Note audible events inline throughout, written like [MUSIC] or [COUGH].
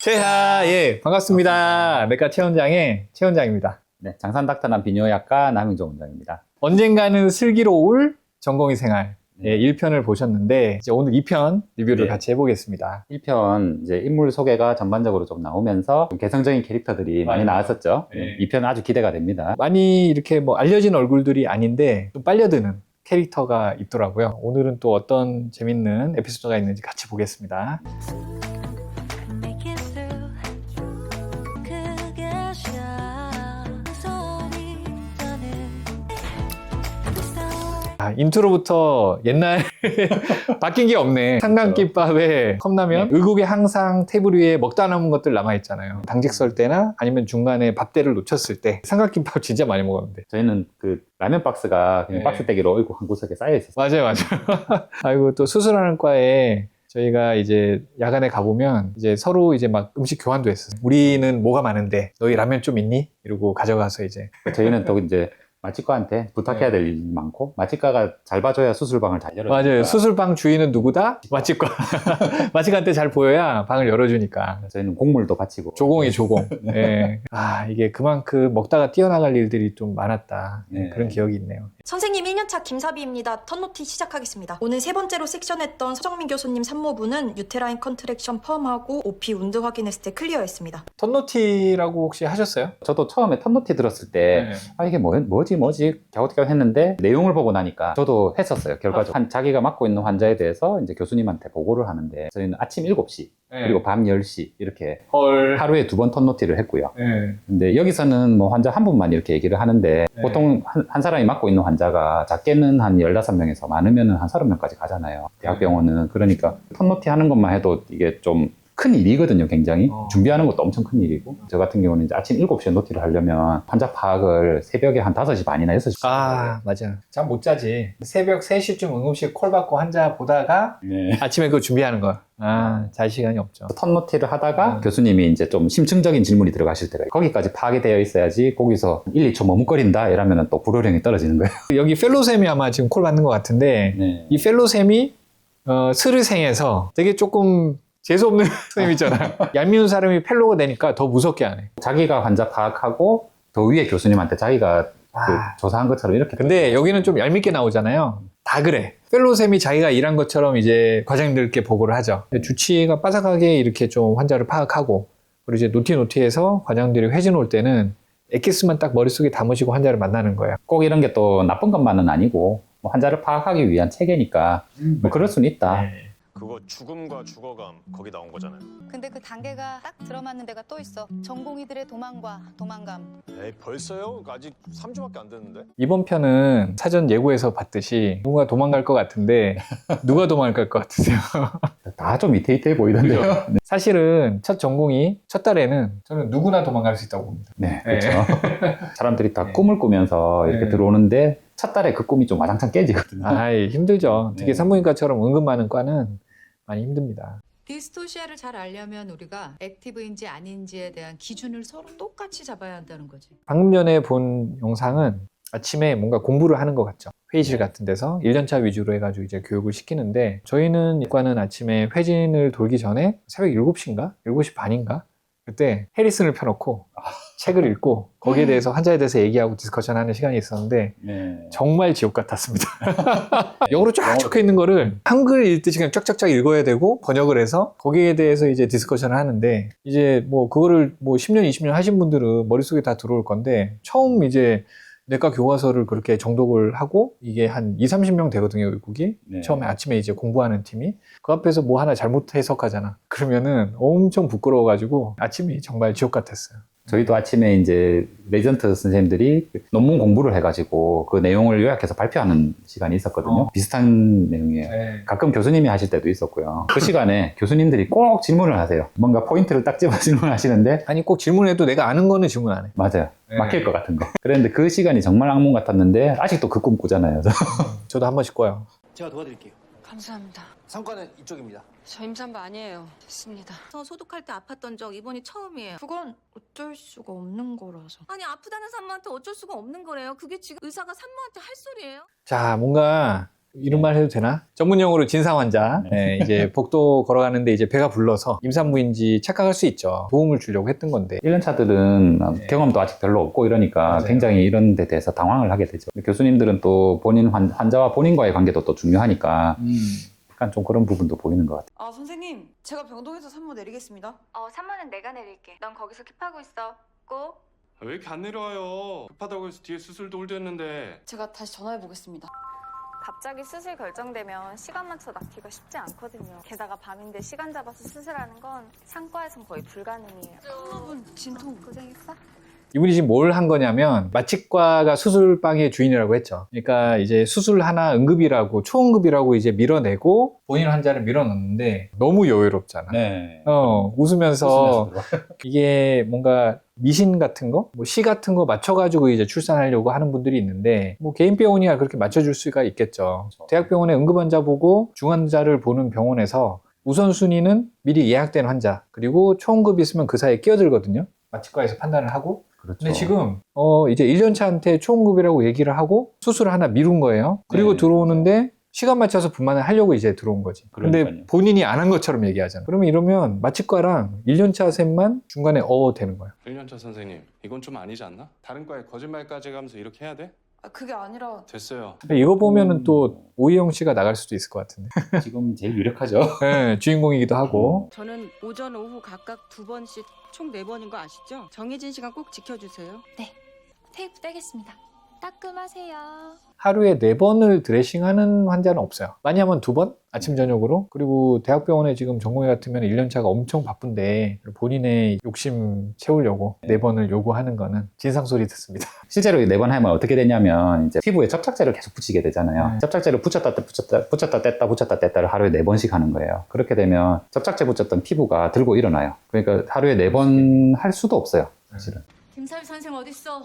최하, 예, 반갑습니다. 내과 최원장의 최원장입니다. 네, 장산 닥터남 비뇨약과 남영종 원장입니다. 언젠가는 슬기로울 전공의 생활. 네. 예, 1편을 보셨는데, 이제 오늘 2편 리뷰를 네. 같이 해보겠습니다. 1편 이제 인물 소개가 전반적으로 좀 나오면서 좀 개성적인 캐릭터들이 많이 맞아요. 나왔었죠. 네. 2편 아주 기대가 됩니다. 많이 이렇게 뭐 알려진 얼굴들이 아닌데, 좀 빨려드는 캐릭터가 있더라고요. 오늘은 또 어떤 재밌는 에피소드가 있는지 같이 보겠습니다. 아, 인트로부터 옛날 [LAUGHS] 바뀐 게 없네. 삼각김밥에 컵라면, 의국에 항상 테이블 위에 먹다 남은 것들 남아있잖아요. 당직 설 때나 아니면 중간에 밥대를 놓쳤을 때 삼각김밥 [LAUGHS] 진짜 많이 먹었는데. 저희는 그 라면 박스가 그냥 네. 박스대기로 어이구 한 구석에 쌓여 있었어요. 맞아요, 맞아요. [LAUGHS] 아이고, 또 수술하는 과에 저희가 이제 야간에 가보면 이제 서로 이제 막 음식 교환도 했어요. 우리는 뭐가 많은데 너희 라면 좀 있니? 이러고 가져가서 이제 저희는 또 이제 마취과한테 부탁해야 될 일이 많고 마취과가 잘 봐줘야 수술방을 잘 열어. 맞아요. 수술방 주인은 누구다? 맛집과 맛집한테 [LAUGHS] 잘 보여야 방을 열어주니까. 저희는 곡물도 바치고. 조공이 조공. 예. [LAUGHS] 아, 이게 그만큼 먹다가 뛰어나갈 일들이 좀 많았다. 예, 네. 그런 기억이 있네요. 선생님 1년차 김사비입니다. 턴노티 시작하겠습니다. 오늘 세 번째로 섹션했던 서정민 교수님 산모부는 유테라인 컨트랙션 펌하고 OP 운드 확인했을 때 클리어했습니다. 턴노티라고 혹시 하셨어요? 저도 처음에 턴노티 들었을 때아 이게 뭐, 뭐지 뭐지 갸우뚱 했는데 내용을 보고 나니까 저도 했었어요 결과적으로 한 자기가 맡고 있는 환자에 대해서 이제 교수님한테 보고를 하는데 저희는 아침 7시 네. 그리고 밤 10시 이렇게 헐. 하루에 두 번 턴노티를 했고요 네. 근데 여기서는 뭐 환자 한 분만 이렇게 얘기를 하는데 네. 보통 한, 한 사람이 맡고 있는 환자가 작게는 한 15명에서 많으면은 한 30명까지 가잖아요 대학병원은 그러니까 턴노티 하는 것만 해도 이게 좀 큰 일이거든요, 굉장히. 어. 준비하는 것도 엄청 큰 일이고. 저 같은 경우는 이제 아침 7시에 노티를 하려면 환자 파악을 새벽에 한 5시 반이나 6시. 아, 맞아. 잠 못 자지. 새벽 3시쯤 응급실 콜 받고 환자 보다가 네. 아침에 그거 준비하는 거. 아, 잘 시간이 없죠. 턴노티를 하다가 음. 교수님이 이제 좀 심층적인 질문이 들어가실 때가 있어요. 거기까지 파악이 되어 있어야지 거기서 1, 2초 머뭇거린다 이러면 또 불호령이 떨어지는 거예요. [LAUGHS] 여기 펠로셈이 아마 지금 콜 받는 것 같은데 네. 이 펠로셈이 어, 스르생에서 되게 조금 재수 없는 [LAUGHS] 선생님이잖아요. 얄미운 사람이 펠로가 되니까 더 무섭게 하네. 자기가 환자 파악하고 더 위에 교수님한테 자기가 그 아. 조사한 것처럼 이렇게 근데 여기는 좀 얄밉게 나오잖아요. 다 그래. 펠로셈이 자기가 일한 것처럼 이제 과장님들께 보고를 하죠. 근데 주치의가 빠삭하게 이렇게 좀 환자를 파악하고 그리고 이제 노티 노티에서 과장들이 회진 올 때는 엑기스만 딱 머릿속에 담으시고 환자를 만나는 거예요. 꼭 이런 게 또 나쁜 것만은 아니고 뭐 환자를 파악하기 위한 체계니까 뭐 그럴 수는 있다. 네. 그거 죽음과 죽어감 거기 나온 거잖아요. 근데 그 단계가 딱 들어맞는 데가 또 있어. 전공의들의 도망과 도망감. 에이 벌써요? 아직 3주밖에 안 됐는데. 이번 편은 사전 예고에서 봤듯이 누군가 도망갈 것 같은데 [LAUGHS] 누가 도망갈 것 같으세요? [LAUGHS] 다 좀 이태이태해 보이던데요. 네. 사실은 첫 전공이 첫 달에는 저는 누구나 도망갈 수 있다고 봅니다. 네, 네. 그렇죠. [LAUGHS] 사람들이 다 네. 꿈을 꾸면서 이렇게 네. 들어오는데 첫 달에 그 꿈이 좀 와장창 깨지거든요. 아이 힘들죠. 특히 네. 산부인과처럼 은근 많은 과는 많이 힘듭니다. 디스토시아를 잘 알려면 우리가 액티브인지 아닌지에 대한 기준을 서로 똑같이 잡아야 한다는 거지. 방금 전에 본 영상은 아침에 뭔가 공부를 하는 것 같죠. 회의실 같은 데서 1년차 위주로 해가지고 이제 교육을 시키는데 저희는 이과는 아침에 회진을 돌기 전에 새벽 7시인가? 7시 반인가? 그때 해리슨을 펴놓고 책을 읽고 거기에 대해서 환자에 대해서 얘기하고 디스커션 하는 시간이 있었는데 네. 정말 지옥 같았습니다. [LAUGHS] 영어로 쫙 적혀 있는 거를 한글 읽듯이 그냥 쫙쫙쫙 읽어야 되고 번역을 해서 거기에 대해서 이제 디스커션을 하는데 이제 뭐 그거를 뭐 10년, 20년 하신 분들은 머릿속에 다 들어올 건데 처음 이제 내과 교과서를 그렇게 정독을 하고 이게 한 2, 30명 되거든요, 외국이. 네. 처음에 아침에 이제 공부하는 팀이 그 앞에서 뭐 하나 잘못 해석하잖아. 그러면은 엄청 부끄러워 가지고 아침이 정말 지옥 같았어요. 저희도 아침에 이제 레전트 선생님들이 논문 공부를 해가지고 그 내용을 요약해서 발표하는 시간이 있었거든요. 어. 비슷한 내용이에요. 네. 가끔 교수님이 하실 때도 있었고요. 그 시간에 교수님들이 꼭 질문을 하세요. 뭔가 포인트를 딱 집어 [LAUGHS] 질문하시는데 아니 꼭 질문해도 내가 아는 거는 질문 안 해. 맞아요. 네. 막힐 것 같은 거. 그랬는데 그 시간이 정말 악몽 같았는데 아직도 그 꿈 꾸잖아요. 저도 한 번씩 꿔요. 제가 도와드릴게요. 감사합니다. 상관은 이쪽입니다. 저 임산부 아니에요. 됐습니다. 저 소독할 때 아팠던 적 이번이 처음이에요 그건 어쩔 수가 없는 거라서. 아니 아프다는 산모한테 어쩔 수가 없는 거래요 그게 지금 의사가 산모한테 할 소리예요? 자, 뭔가 이런 말 해도 되나? 전문 용어로 진상 환자. 네, 이제 [LAUGHS] 복도 걸어가는데 이제 배가 불러서 임산부인지 착각할 수 있죠. 도움을 주려고 했던 건데. 1년 차들은 네. 경험도 아직 별로 없고 이러니까 맞아요. 굉장히 이런 데 대해서 당황을 하게 되죠. 교수님들은 또 본인 환, 환자와 본인과의 관계도 또 중요하니까 약간 좀 그런 부분도 보이는 것 같아요. 아 선생님 제가 병동에서 산모 내리겠습니다 어, 3만은 내가 내릴게. 넌 거기서 킵하고 있어. 꼭. 왜 이렇게 안 내려와요? 급하다고 해서 뒤에 수술도 홀드했는데. 제가 다시 전화해 보겠습니다 갑자기 수술 결정되면 시간 맞춰 낳기가 쉽지 않거든요. 게다가 밤인데 시간 잡아서 수술하는 건 상과에선 거의 불가능이에요. 산모분 진통 고생했어? 이분이 지금 뭘 한 거냐면 마취과가 수술방의 주인이라고 했죠. 그러니까 이제 수술 하나 응급이라고 초응급이라고 이제 밀어내고 본인 환자를 밀어넣는데 너무 여유롭잖아. 네. 어 웃으면서 [LAUGHS] 이게 뭔가 미신 같은 거, 뭐 시 같은 거 맞춰가지고 이제 출산하려고 하는 분들이 있는데, 뭐 개인 병원이야 그렇게 맞춰줄 수가 있겠죠. 그렇죠. 대학병원에 응급환자 보고 중환자를 보는 병원에서 우선순위는 미리 예약된 환자, 그리고 초응급 있으면 그 사이에 끼어들거든요. 마취과에서 판단을 하고. 그렇죠. 근데 지금, 어, 이제 1년차한테 초응급이라고 얘기를 하고 수술을 하나 미룬 거예요. 그리고 네. 들어오는데 시간 맞춰서 분만을 하려고 이제 들어온 거지. 근데 그러니까요. 본인이 안 한 것처럼 얘기하잖아. 그러면 이러면 마취과랑 1년차 셋만 중간에 어 되는 거야. 1년차 선생님, 이건 좀 아니지 않나? 다른 과에 거짓말까지 가면서 이렇게 해야 돼? 아 그게 아니라 됐어요. 근데 이거 보면은 음. 또 오희영 씨가 나갈 수도 있을 것 같은데. 지금 제일 유력하죠. [LAUGHS] 네, 주인공이기도 하고. 저는 오전, 오후 각각 두 번씩 총 네 번인 거 아시죠? 정해진 시간 꼭 지켜주세요. 테이프 떼겠습니다. 따끔하세요. 하루에 네 번을 드레싱하는 환자는 없어요. 많이 하면 두 번? 아침, 저녁으로. 그리고 대학병원에 지금 전공의 같으면 1년차가 엄청 바쁜데 본인의 욕심 채우려고 네 번을 요구하는 거는 진상 소리 듣습니다. [LAUGHS] 실제로 네 번 하면 어떻게 되냐면 이제 피부에 접착제를 계속 붙이게 되잖아요. 네. 접착제를 붙였다 뗐다 붙였다 붙였다 뗐다 붙였다 뗐다를 하루에 네 번씩 하는 거예요. 그렇게 되면 접착제 붙였던 피부가 들고 일어나요. 그러니까 하루에 네 번 할 수도 없어요. 사실은. 김사위 선생 어딨어?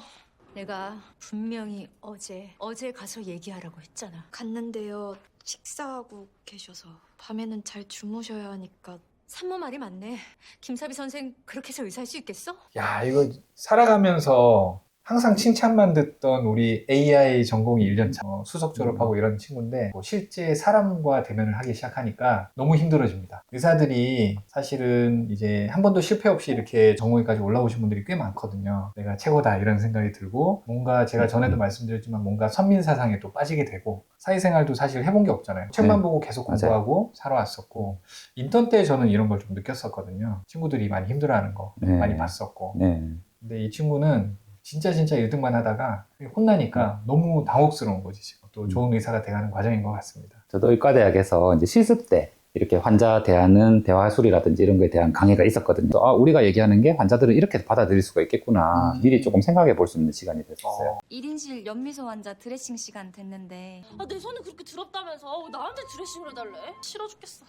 내가 분명히 어제 어제 가서 얘기하라고 했잖아. 갔는데요. 식사하고 계셔서 밤에는 잘 주무셔야 하니까 산모 말이 맞네. 김사비 선생 그렇게 해서 의사할 수 있겠어? 야, 이거 살아가면서 항상 칭찬만 듣던 우리 AI 전공이 1년차 어, 수석 졸업하고 이런 친구인데 뭐 실제 사람과 대면을 하기 시작하니까 너무 힘들어집니다. 의사들이 사실은 이제 한 번도 실패 없이 이렇게 전공의까지 올라오신 분들이 꽤 많거든요. 내가 최고다 이런 생각이 들고 뭔가 제가 전에도 말씀드렸지만 뭔가 선민 사상에 또 빠지게 되고 사회생활도 사실 해본 게 없잖아요. 책만 네. 보고 계속 맞아요. 공부하고 살아왔었고 인턴 때 저는 이런 걸 좀 느꼈었거든요. 친구들이 많이 힘들어하는 거 네. 많이 봤었고 네. 근데 이 친구는 진짜 진짜 1등만 하다가 혼나니까 너무 당혹스러운 거지 지금 또 좋은 의사가 돼가는 과정인 것 같습니다. 저도 의과대학에서 이제 실습 때 이렇게 환자 대하는 대화술이라든지 이런 거에 대한 강의가 있었거든요. 아, 우리가 얘기하는 게 환자들은 이렇게 받아들일 수가 있겠구나. 음. 미리 조금 생각해 볼 수 있는 시간이 됐었어요. 1인실 연미소 환자 드레싱 시간 됐는데 아, 내 손이 그렇게 더럽다면서 나한테 드레싱을 해달래? 싫어 죽겠어.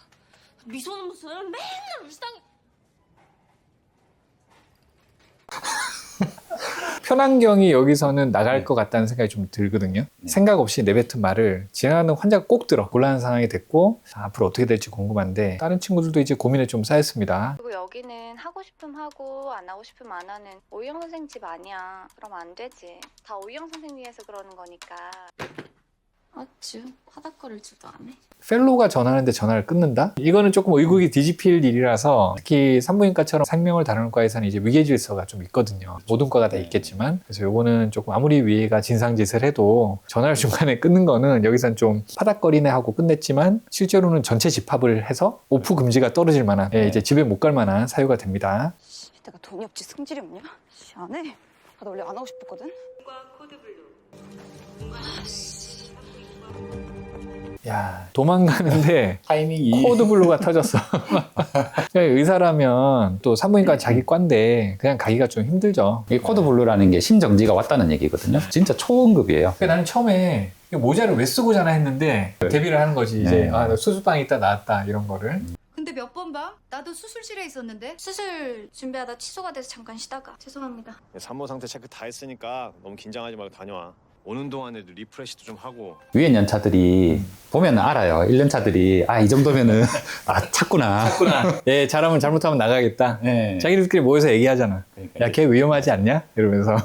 미소는 무슨 맨날 울상이. [LAUGHS] 편안경이 여기서는 나갈 것 같다는 생각이 좀 들거든요. 네. 생각 없이 내뱉은 말을 지나가는 환자가 꼭 들어. 곤란한 상황이 됐고 아, 앞으로 어떻게 될지 궁금한데 다른 친구들도 이제 고민에 좀 쌓였습니다. 그리고 여기는 하고 싶으면 하고 안 하고 싶으면 안 하는 오희영 선생 집 아니야. 그럼 안 되지. 다 오희영 선생 위해서 그러는 거니까. 어쭈 화닥거릴 줄도 안 해. 펠로가 전화하는데 전화를 끊는다? 이거는 조금 의국이 뒤집힐 일이라서 특히 산부인과처럼 생명을 다루는 과에서는 이제 위계 질서가 좀 있거든요. 모든 과가 다 네. 있겠지만 그래서 요거는 조금 아무리 위에가 진상짓을 해도 전화를 중간에 끊는 거는 여기선 좀 파닥거리네 하고 끝냈지만 실제로는 전체 집합을 해서 오프 금지가 떨어질 만한 예, 네. 이제 집에 못 갈 만한 사유가 됩니다. 내가 돈이 없지 승질이 없냐? 시안해 아, 나 원래 안 하고 싶었거든 야 도망가는데 [LAUGHS] 타이밍이 코드 블루가 터졌어. [LAUGHS] 의사라면 또 산부인과 자기 과인데 그냥 가기가 좀 힘들죠. 이 코드 블루라는 게 심정지가 왔다는 얘기거든요. 진짜 초응급이에요. 그러니까 나는 처음에 모자를 왜 쓰고 자나 했는데 데뷔를 하는 거지 이제 네. 아, 나 수술방에 있다 나왔다 이런 거를 근데 몇 번 봐? 나도 수술실에 있었는데. 수술 준비하다 취소가 돼서 잠깐 쉬다가 죄송합니다. 산모 상태 체크 다 했으니까 너무 긴장하지 말고 다녀와. 오는 동안에도 리프레시도 좀 하고 위엔 연차들이 보면 알아요. 1년 차들이 아 이 정도면은 [LAUGHS] 아 찾구나. 예, 잘하면 잘못하면 나가겠다. 네. 자기들끼리 모여서 얘기하잖아. 야, 걔 위험하지 않냐? 이러면서.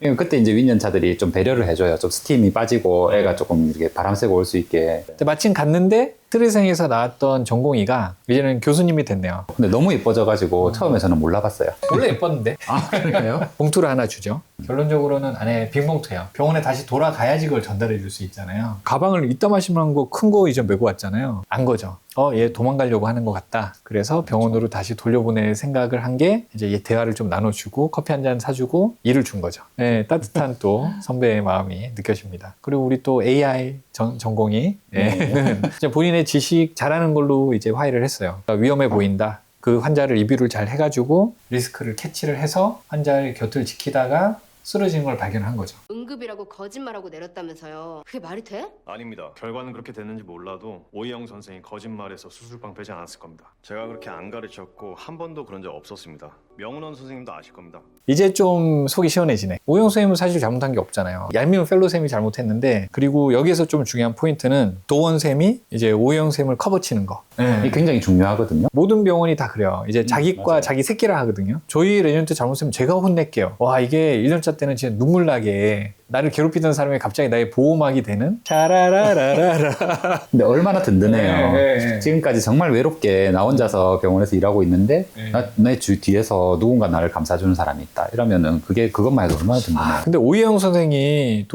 네. [LAUGHS] 그때 이제 윈연차들이 좀 배려를 해줘요. 좀 스팀이 빠지고 애가 조금 이렇게 바람 쐬고 올 수 있게. 근데 마침 갔는데 트레생에서 나왔던 전공의가 이제는 교수님이 됐네요. 근데 너무 예뻐져가지고 처음에 저는 몰라봤어요. 원래 예뻤는데. [LAUGHS] 아 그러니까요? [LAUGHS] 봉투를 하나 주죠. 결론적으로는 안에 빈 봉투예요. 병원에 다시 돌아가야지 그걸 전달해 줄 수 있잖아요. 가방을 이따 마시만 거 큰 거 이제 메고 왔잖아요. 안 거죠. 어, 얘 도망가려고 하는 것 같다. 그래서 병원으로 다시 돌려보낼 생각을 한 게 이제 얘 대화를 좀 나눠주고 커피 한 잔 사주고 일을 준 거죠. 네, 따뜻한 또 [LAUGHS] 선배의 마음이 느껴집니다. 그리고 우리 또 AI 전, 전공이 예, 이제 본인의 지식 잘하는 걸로 이제 화해를 했어요. 그러니까 위험해 보인다. 그 환자를 리뷰를 잘 해가지고 리스크를 캐치를 해서 환자의 곁을 지키다가 쓰러지는 걸 발견한 거죠. 응급이라고 거짓말하고 내렸다면서요. 그게 말이 돼? 아닙니다. 결과는 그렇게 됐는지 몰라도 오이영 선생이 거짓말해서 수술방 빼지 않았을 겁니다. 제가 그렇게 안 가르쳤고 한 번도 그런 적 없었습니다. 명운원 선생님도 아실 겁니다. 이제 좀 속이 시원해지네. 오영 선생님은 사실 잘못한 게 없잖아요. 얄미운 펠로 쌤이 잘못했는데 그리고 여기에서 좀 중요한 포인트는 도원 쌤이 이제 오영 쌤을 커버치는 거. 이게 굉장히 중요하거든요. 모든 병원이 다 그래요. 이제 자기과 맞아요. 자기 새끼라 하거든요. 저희 레전트 잘못했으면 제가 혼낼게요. 와 이게 1년차 때는 진짜 눈물 나게 나를 괴롭히던 사람이 갑자기 나의 보호막이 되는 차라라라라라. [LAUGHS] 근데 얼마나 든든해요. 네, 네, 네. 지금까지 정말 외롭게 나 혼자서 병원에서 일하고 있는데 네. 나, 내주 뒤에서 누군가 나를 감싸주는 사람이 있다. 이러면은 그게 그것만 해도 얼마나 든든해요. 아, 근데 오이영 선생이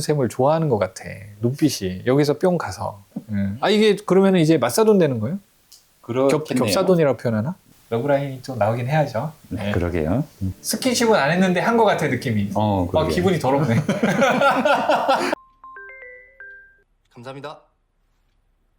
쌤을 좋아하는 것 같아. 눈빛이 여기서 뿅 가서. 음. 아 이게 그러면 이제 맞사돈 되는 거예요? 겹. 겹사돈이라고 표현하나? 러브라인이 좀 나오긴 해야죠. 네, 네. 그러게요. 스킨십은 안 했는데 한 것 같아 느낌이. 어, 아, 그러게. 기분이 더럽네. [LAUGHS] 감사합니다.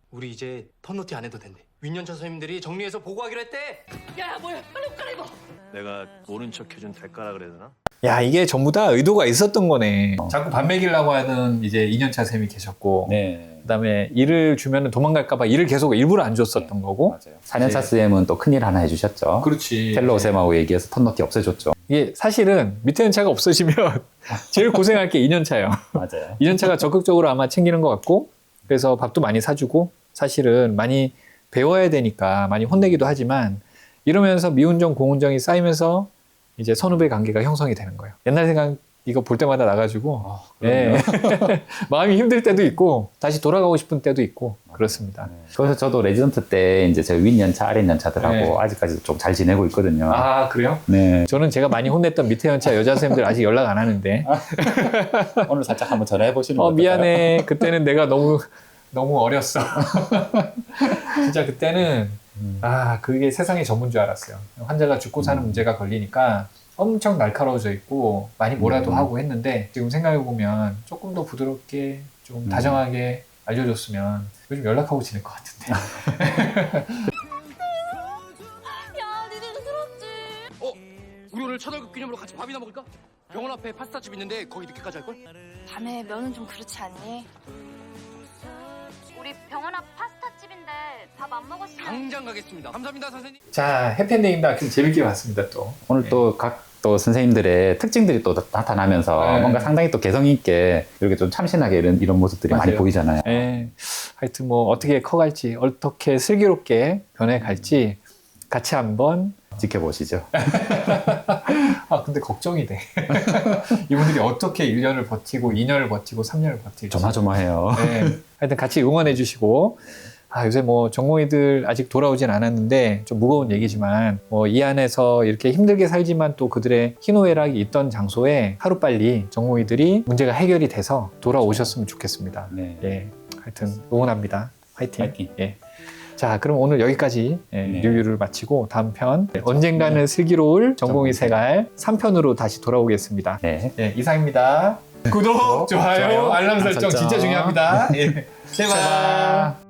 우리 이제 턴노티 안 해도 된대. 윈년차 선생님들이 정리해서 보고하기로 했대. 야, 뭐야? 빨리 옷 갈아입어. 내가 모른 척 해준 대가라 그래야 되나? 야 이게 전부 다 의도가 있었던 거네. 자꾸 밥 먹이려고 하는 이제 2년차 쌤이 계셨고, 네. 그다음에 일을 주면 도망갈까 봐 일을 계속 일부러 안 줬었던 거고. 맞아요. 4년차 쌤은 또 큰일 하나 해주셨죠. 그렇지. 텔로 쌤하고 얘기해서 턴너티 없애줬죠. 이게 사실은 밑에 연차가 없어지면 [LAUGHS] 제일 고생할 게 2년차예요. 맞아요. [LAUGHS] 2년차가 적극적으로 아마 챙기는 것 같고, 그래서 밥도 많이 사주고, 사실은 많이 배워야 되니까 많이 혼내기도 하지만, 이러면서 미운정, 고운정이 쌓이면서 이제 선후배 관계가 형성이 되는 거예요. 옛날 생각 이거 볼 때마다 나가지고, 예. [LAUGHS] 마음이 힘들 때도 있고, 다시 돌아가고 싶은 때도 있고, 그렇습니다. 그래서 저도 레지던트 때 이제 제 윗연차, 아랫연차들하고 네. 아직까지도 좀 잘 지내고 있거든요. 아, 그래요? 네. 저는 제가 많이 혼냈던 밑에 연차 여자 선생님들 아직 연락 안 하는데, [LAUGHS] 오늘 살짝 한번 전화해 보시는 어, 미안해. 그때는 내가 너무, 너무 어렸어. [LAUGHS] 진짜 그때는, 아, 그게 세상의 전부인 줄 알았어요. 환자가 죽고 사는 음. 문제가 걸리니까 엄청 날카로워져 있고, 많이 뭐라도 음. 하고 했는데, 지금 생각해 보면 조금 더 부드럽게, 좀 음. 다정하게 알려줬으면 요즘 연락하고 지낼 것 같은데. 야, 니네도 들었지? 어? 우리 오늘 첫 월급 기념으로 같이 밥이나 먹을까? 병원 앞에 파스타집 있는데 거기 늦게까지 할 걸? 밤에 면은 좀 그렇지 않니? 우리 병원 앞 파스타집인데 밥 안 먹었으면 당장 가겠습니다. 감사합니다, 선생님. 자, 해피엔딩입니다. 좀 재밌게 봤습니다, 또. 오늘 또 각 또 선생님들의 특징들이 또 나타나면서 네. 뭔가 상당히 또 개성 있게 이렇게 좀 참신하게 이런, 이런 모습들이 많이 맞아요. 보이잖아요. 예. 하여튼 뭐 어떻게 커갈지, 어떻게 슬기롭게 변해갈지 같이 한번 지켜보시죠. [LAUGHS] 아, 근데 걱정이 돼. [LAUGHS] 이분들이 어떻게 1년을 버티고, 2년을 버티고, 3년을 버틸지. 조마조마해요. 네. 하여튼 같이 응원해 주시고, 아, 요새 뭐 전공의들 아직 돌아오진 않았는데, 좀 무거운 얘기지만, 뭐 이 안에서 이렇게 힘들게 살지만 또 그들의 희노애락이 있던 장소에 하루빨리 전공의들이 문제가 해결이 돼서 돌아오셨으면 좋겠습니다. 네. 예. 하여튼 응원합니다. 화이팅. 파이팅. 예. 자, 그럼 오늘 여기까지 예, 네. 리뷰를 마치고 다음 편 언젠가는 슬기로울 전공의 생활 3편으로 다시 돌아오겠습니다. 네. 예, 이상입니다. 구독, 좋아요, 좋아요, 알람 설정 설정. 진짜 중요합니다. 예. [LAUGHS] 제발.